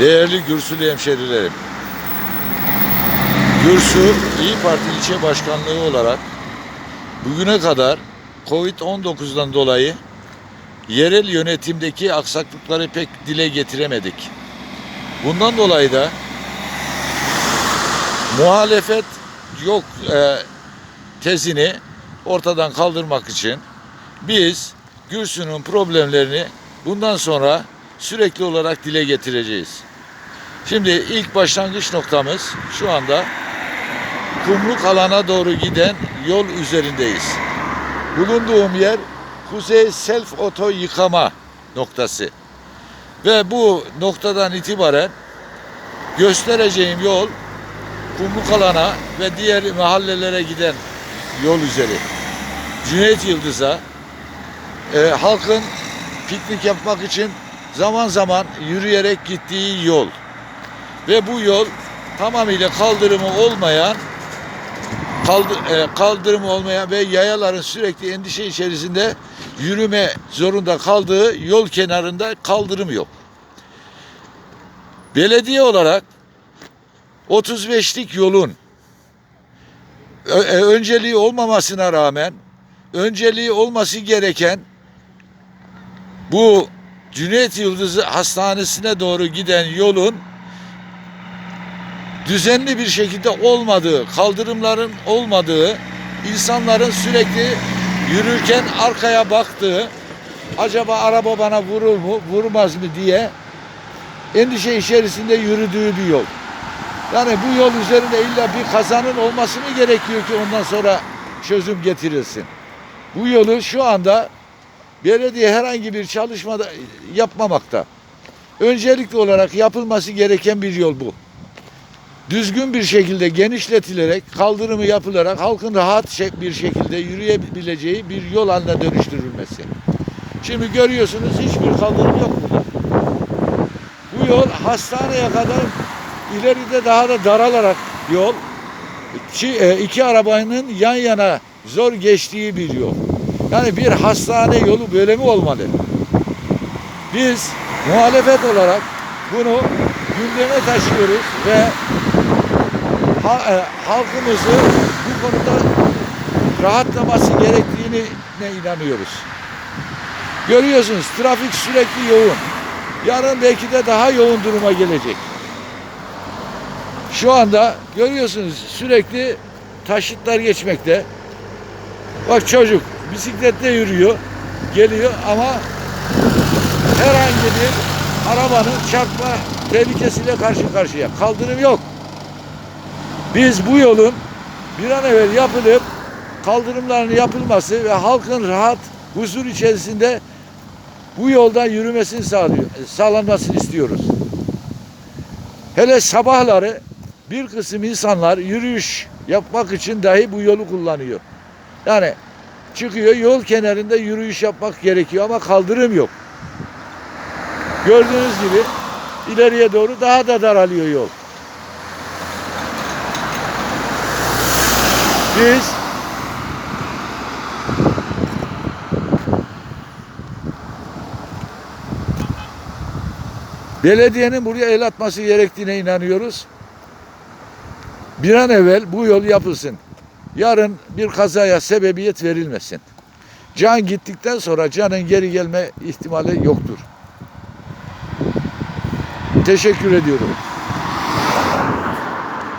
Değerli Gürsülü hemşerilerim. Gürsü İyi Parti ilçe başkanlığı olarak bugüne kadar Covid-19'dan dolayı yerel yönetimdeki aksaklıkları pek dile getiremedik. Bundan dolayı da muhalefet yok e, tezini ortadan kaldırmak için biz Gürsü'nün problemlerini bundan sonra sürekli olarak dile getireceğiz. Şimdi ilk başlangıç noktamız şu anda kumluk alana doğru giden yol üzerindeyiz. Bulunduğum yer Kuzey Self Oto Yıkama noktası. Ve bu noktadan itibaren göstereceğim yol kumluk alana ve diğer mahallelere giden yol üzeri. Cüneyt Yıldız'a e, halkın piknik yapmak için zaman zaman yürüyerek gittiği yol. Ve bu yol tamamıyla kaldırımı olmayan kaldı, e, kaldırımı olmayan ve yayaların sürekli endişe içerisinde yürüme zorunda kaldığı yol kenarında kaldırım yok. Belediye olarak 35'lik yolun e, önceliği olmamasına rağmen önceliği olması gereken bu Cüneyt Yıldızı Hastanesi'ne doğru giden yolun düzenli bir şekilde olmadığı, kaldırımların olmadığı, insanların sürekli yürürken arkaya baktığı, acaba araba bana vurur mu, vurmaz mı diye endişe içerisinde yürüdüğü bir yol. Yani bu yol üzerinde illa bir kazanın olması mı gerekiyor ki ondan sonra çözüm getirilsin? Bu yolu şu anda belediye herhangi bir çalışmada yapmamakta. Öncelikli olarak yapılması gereken bir yol bu. Düzgün bir şekilde genişletilerek, kaldırımı yapılarak halkın rahat bir şekilde yürüyebileceği bir yol haline dönüştürülmesi. Şimdi görüyorsunuz hiçbir kaldırım yok burada. Bu yol hastaneye kadar ileride daha da daralarak yol iki, e, iki arabanın yan yana zor geçtiği bir yol. Yani bir hastane yolu böyle mi olmalı? Biz muhalefet olarak bunu gündeme taşıyoruz ve ha- e, halkımızı bu konuda rahatlaması gerektiğine inanıyoruz. Görüyorsunuz trafik sürekli yoğun. Yarın belki de daha yoğun duruma gelecek. Şu anda görüyorsunuz sürekli taşıtlar geçmekte. Bak çocuk bisikletle yürüyor, geliyor ama herhangi bir arabanın çarpma tehlikesiyle karşı karşıya. Kaldırım yok. Biz bu yolun bir an evvel yapılıp kaldırımların yapılması ve halkın rahat, huzur içerisinde bu yoldan yürümesini sağlıyor, sağlanmasını istiyoruz. Hele sabahları bir kısım insanlar yürüyüş yapmak için dahi bu yolu kullanıyor. Yani çıkıyor yol kenarında yürüyüş yapmak gerekiyor ama kaldırım yok. Gördüğünüz gibi ileriye doğru daha da daralıyor yol. Biz belediyenin buraya el atması gerektiğine inanıyoruz. Bir an evvel bu yol yapılsın. Yarın bir kazaya sebebiyet verilmesin. Can gittikten sonra canın geri gelme ihtimali yoktur. Teşekkür ediyorum.